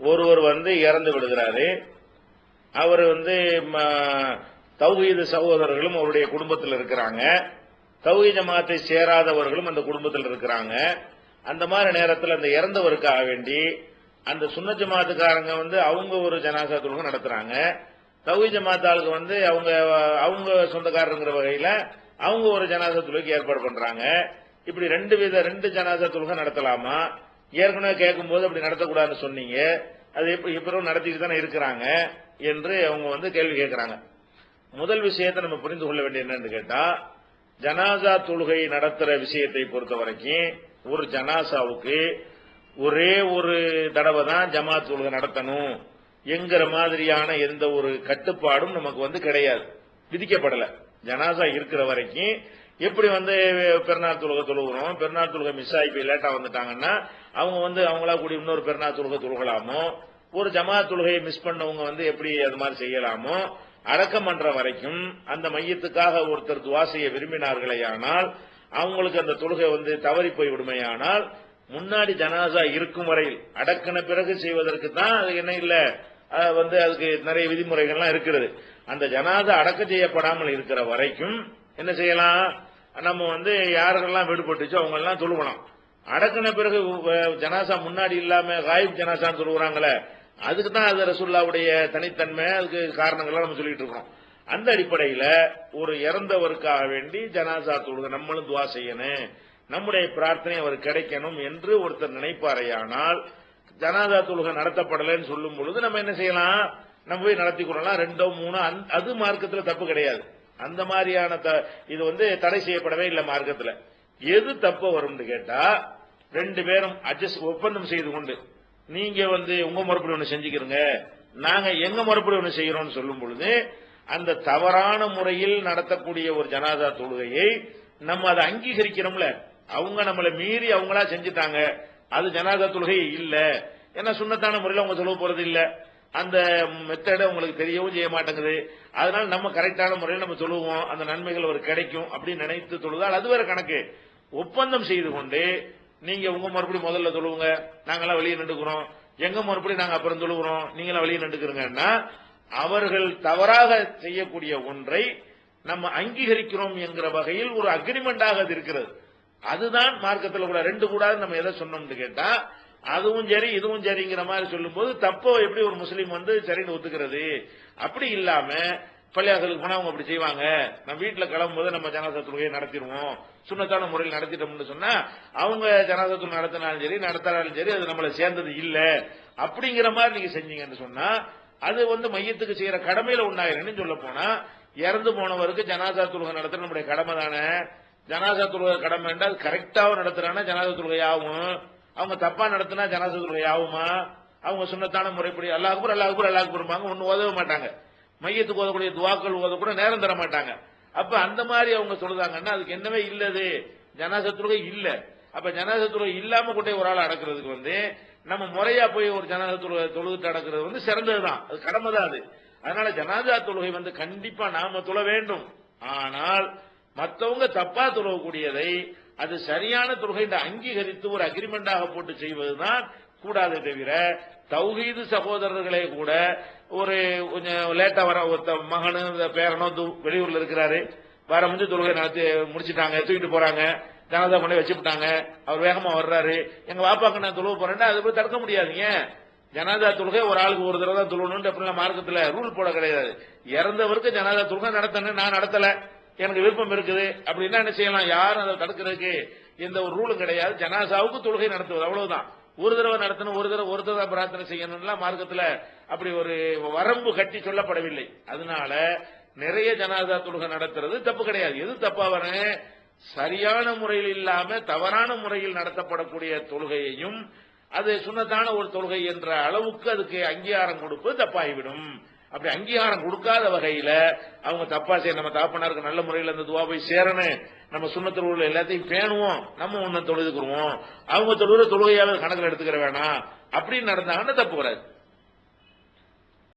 ஒருவர் வந்து இறந்து விடுகிறாரு. அவர் வந்து ம- தௌஹீது சகோதரர்களும் அவருடைய குடும்பத்தில் இருக்கிறாங்க. தௌஹீத் ஜமாத்தை சேராதவர்களும் அந்த குடும்பத்தில் இருக்கிறாங்க. அந்த மாதிரி நேரத்தில் அந்த இறந்தவருக்காக வேண்டி அந்த சுன்ன ஜமாத்துக்காரங்க வந்து அவங்க ஒரு ஜனாசா தொழுகை நடத்துறாங்க. தௌஹீத் மாத்தாளுக்கு வந்து அவங்க அவங்க சொந்தக்காரங்கிற வகையில அவங்க ஒரு ஜனாசா தொழுகைக்கு ஏற்பாடு பண்றாங்க. இப்படி ரெண்டு வித ரெண்டு ஜனாசா தொழுகை நடத்தலாமா? ஏற்கனவே கேட்கும்போது அப்படி நடத்தக்கூடாதுன்னு சொன்னீங்க. அது எப்படி இப்பவும் நடத்திட்டு தானே இருக்கிறாங்க என்று அவங்க வந்து கேள்வி கேட்கிறாங்க. முதல் விஷயத்தை நம்ம புரிந்து கொள்ள வேண்டிய என்னன்னு கேட்டா ஜனாசா தொழுகை நடத்துற விஷயத்தை பொறுத்த வரைக்கும் ஒரு ஜனாசாவுக்கு ஒரே ஒரு தடவை தான் ஜமாத் தொழுகை நடத்தணும் என்கிற மாதிரியான எந்த ஒரு கட்டுப்பாடும் நமக்கு வந்து கிடையாது. விதிக்கப்படல. ஜனாசா இருக்கிற வரைக்கும் எப்படி வந்து பெருநாள் தொழுகை தொழுகிறோம்? பெருநாள் தொழுகை மிஸ் ஆகி போய் லேட்டா வந்துட்டாங்கன்னா அவங்க வந்து அவங்களா கூடி இன்னொரு பெருநாள் தொழுகை தொழுகலாமோ? ஒரு ஜமாத் தொழுகையை மிஸ் பண்ணவங்க வந்து எப்படி அது மாதிரி செய்யலாமோ? அடக்கம் பண்ற வரைக்கும் அந்த மையத்துக்காக ஒருத்தர் துவா செய்ய விரும்பினார்களேயானால் அவங்களுக்கு அந்த தொழுகை வந்து தவறி போய் விடுமையானால் முன்னாடி ஜனாசா இருக்கும் வரையில் அடக்கின பிறகு செய்வதற்கு தான் அது என்ன இல்ல. வந்து அதுக்கு நிறைய விதிமுறைகள்லாம் இருக்கிறது. அந்த ஜனாதா அடக்கம் செய்யப்படாமல் இருக்கிற வரைக்கும் என்ன செய்யலாம்? நம்ம வந்து யாருக்கெல்லாம் விடுபட்டுச்சோ அவங்க எல்லாம் தொழுகலாம் அடக்கின பிறகு ஜனாசா முன்னாடி இல்லாம காயிப் ஜனாசான்னு சொல்லுவாங்களே அதுக்கு தான் அது ரசுல்லாவுடைய தனித்தன்மை அதுக்கு காரணங்கள்லாம் நம்ம சொல்லிட்டு இருக்கோம். அந்த அடிப்படையில ஒரு இறந்தவருக்காக வேண்டி ஜனாசா தொழுக நம்மளும் துவா செய்யணும். நம்முடைய பிரார்த்தனை அவர் கிடைக்கணும் என்று ஒருத்தர் நினைப்பாரையானால் ஜனாதா தொழுகை நடத்தப்படலைன்னு சொல்லும் பொழுது நம்ம என்ன செய்யலாம்? நம்ம போய் நடத்தி கொள்ளலாம். ரெண்டோ மூணோ அது மார்க்கத்தில் தப்பு கிடையாது. அந்த மாதிரியான த- இது வந்து தடை செய்யப்படவே இல்லை மார்க்கத்தில். எது தப்பு வரும்னு கேட்டா ரெண்டு பேரும் அட்ஜஸ்ட் ஒப்பந்தம் செய்து கொண்டு நீங்க வந்து உங்க முறைப்படி ஒன்று செஞ்சுக்கிறீங்க நாங்க எங்க முறைப்படி ஒன்று செய்யறோம்னு சொல்லும் பொழுது அந்த தவறான முறையில் நடத்தக்கூடிய ஒரு ஜனாதா தொழுகையை நம்ம அதை அங்கீகரிக்கிறோம்ல. அவங்க நம்மளை மீறி அவங்களா செஞ்சுட்டாங்க. அது ஜனாதா தொழுகை இல்லை. ஏன்னா சுண்ணத்தான முறையில் அவங்க சொல்ல போறது இல்லை. அந்த மெத்தட உங்களுக்கு தெரியவும் செய்ய மாட்டேங்குது. அதனால நம்ம கரெக்டான முறையில் நம்ம சொல்லுவோம். அந்த நன்மைகள் ஒரு கிடைக்கும் அப்படின்னு நினைத்து சொல்லுதால். அது வேற கணக்கு. ஒப்பந்தம் செய்து கொண்டு நீங்க உங்க மறுபடி முதல்ல சொல்லுவோங்க நாங்கெல்லாம் வெளியே நின்றுக்கிறோம். எங்க மறுபடியும் நாங்க அப்புறம் சொல்லுகிறோம். நீங்களாம் வெளியே நின்றுக்கிறீங்கன்னா அவர்கள் தவறாக செய்யக்கூடிய ஒன்றை நம்ம அங்கீகரிக்கிறோம் என்கிற வகையில் ஒரு அக்ரிமெண்டாக அது இருக்கிறது. அதுதான் மார்க்கத்தில் கூட ரெண்டு கூடாது நம்ம எதை சொன்னோம்னு கேட்டா அதுவும் சரி இதுவும் சரிங்கிற மாதிரி சொல்லும்போது தப்போ எப்படி ஒரு முஸ்லீம் வந்து சரின்னு ஒத்துக்கிறது? அப்படி இல்லாம பள்ளியாசலுக்கு போனா அவங்க அப்படி செய்வாங்க. நம்ம வீட்டுல கிளம்பும்போது நம்ம ஜனாதா தொழுகையை நடத்திடுவோம். சுண்ணத்தான முறையில் நடத்திட்டோம்னு சொன்னா அவங்க ஜனாதா தொழுகை நடத்தினாலும் சரி நடத்தினாலும் சரி அது நம்மளை சேர்ந்தது இல்ல. அப்படிங்கிற மாதிரி நீங்க செஞ்சீங்கன்னு சொன்னா அது வந்து மையத்துக்கு செய்யற கடமையில உண்டாயிருன்னு சொல்ல போனா இறந்து போனவருக்கு ஜனாதா தொழுகை நடத்துற நம்முடைய கடமை தானே ஜனாதா தொழுகை கடமை என்றால் கரெக்டாக நடத்துறானா? ஜனாதா தொழுகை ஆகும் அவங்க தப்பா நடத்தினா ஜனாசுகளுடைய ஆகுமா? அவங்க சுண்ணத்தான முறைப்படி அல்லாஹ் அக்பர் அல்லாஹ் ஒன்றும் உதவ மாட்டாங்க. மையத்துக்கு ஓதக்கூடிய துவாக்கள் ஓத கூட நேரம் தர மாட்டாங்க. அப்ப அந்த மாதிரி அவங்க சொல்லுதாங்கன்னா அதுக்கு என்னவே இல்லது. ஜனாசா இல்ல. அப்ப ஜனாசா இல்லாம கூட ஒரு ஆள் அடக்குறதுக்கு வந்து நம்ம முறையா போய் ஒரு ஜனாசா தொழுகை தொழுகிட்டு அடக்கிறது வந்து சிறந்ததுதான். அது கடமை தான் அது. அதனால ஜனாதா தொழுகை வந்து கண்டிப்பா நாம தொழ வேண்டும். ஆனால் மற்றவங்க தப்பா தொழக்கூடியதை அது சரியான தொழுகை அங்கீகரித்து ஒரு அக்ரிமெண்டாக போட்டு செய்வதுதான் கூடாதே தவிர தௌஹீது சகோதரர்களே கூட ஒரு கொஞ்சம் லேட்டா வர ஒருத்த மகனு இந்த பேரனோ வெளியூர்ல இருக்கிறாரு. வர முடிஞ்சு தொழுகை நடத்தி முடிச்சிட்டாங்க தூக்கிட்டு போறாங்க. ஜனதா கொண்டே வச்சுட்டாங்க. அவர் வேகமா வர்றாரு. எங்க வாப்பாக்கு நான் தொழுவ போறேன்னா அது போய் தடுக்க முடியாதுங்க ஜனாதா தொழுகை ஒரு ஆளுக்கு ஒரு தடவை தான் தொழுவணும் அப்படிலாம் மார்க்கத்துல ரூல் போட கிடையாது. இறந்தவருக்கு ஜனாதா தொழுகை நடத்தணும் நான் நடத்தலை. எனக்கு விருப்பம் இருக்குது. அப்படின்னா என்ன செய்யலாம்? யாரும் அதை தடுக்கிறதுக்கு எந்த ஒரு ரூலும் கிடையாது. ஜனாசாவுக்கு தொழுகை நடத்துவது. அவ்வளவுதான். ஒரு தடவை நடத்தணும் ஒரு தடவை ஒரு தடவை பிரார்த்தனை செய்யணும்லாம் மார்க்கத்தில் அப்படி ஒரு வரம்பு கட்டி சொல்லப்படவில்லை. அதனால நிறைய ஜனாதா தொழுகை நடத்துறது தப்பு கிடையாது. எது தப்பா சரியான முறையில் இல்லாம தவறான முறையில் நடத்தப்படக்கூடிய தொழுகையையும் அது சுண்ணத்தான ஒரு தொழுகை என்ற அளவுக்கு அதுக்கு அங்கீகாரம் கொடுப்பது தப்பாகிவிடும். அப்படி அங்கீகாரம் கொடுக்காத வகையில அவங்க தப்பா செய்ய நம்ம தாப்பனாருக்கு நல்ல முறையில் அந்த துவா போய் சேரணும் நம்ம சுண்ணத்தில் உள்ள எல்லாத்தையும் பேணுவோம். நம்ம ஒன்னும் தொழுதுக்குருவோம். அவங்க தொழுகிற தொழுகையாவது கணக்கில் எடுத்துக்கிற வேணாம். அப்படின்னு நடந்தாங்கன்னா தப்பு வராது.